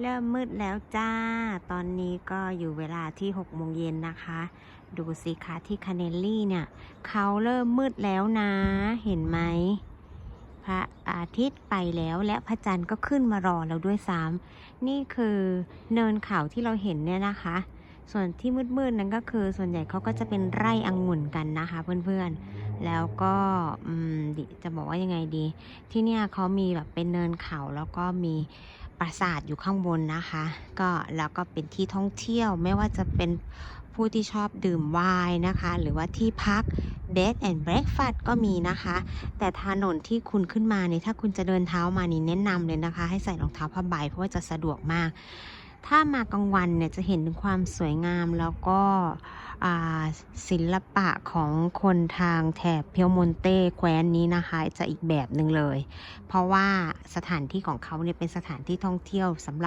เริ่มมืดแล้วจ้า ตอนนี้ก็อยู่เวลาที่6โมงเย็นนะคะ ดูสิคะที่คาเนลลี่เนี่ย เขาเริ่มมืดแล้วนะ เห็นไหม พระอาทิตย์ไปแล้วและพระจันทร์ก็ขึ้นมารอแล้วด้วยซ้ำนี่คือเนินเขาที่เราเห็นเนี่ยนะคะ ส่วนที่มืดๆนั้นก็คือส่วนใหญ่เขาก็จะเป็นไร่องุ่นกันนะคะเพื่อนๆ แล้วก็จะบอกว่ายังไงดี ที่เนี่ยเขามีแบบเป็นเนินเขาแล้วก็มี ปราสาทอยู่ข้างบนนะคะ ก็แล้วก็เป็นที่ท่องเที่ยวไม่ว่าจะเป็นผู้ที่ชอบดื่มไวน์นะคะ หรือว่าที่พัก bed and breakfast ก็มีนะคะ แต่ถนนที่คุณขึ้นมาเนี่ยถ้าคุณจะเดินเท้ามานี่แนะนำเลยนะคะ ให้ใส่รองเท้าผ้าใบเพราะว่าจะสะดวกมาก ถ้ามากลางวันเนี่ยจะเห็นถึงความสวยงามแล้วก็ ศิลปะของคนทางแถบเพียวมอนเต้แคว้นนี้นะคะ จะอีกแบบหนึ่งเลย เพราะว่าสถานที่ของเขาเนี่ยเป็นสถานที่ท่องเที่ยวสำหรับ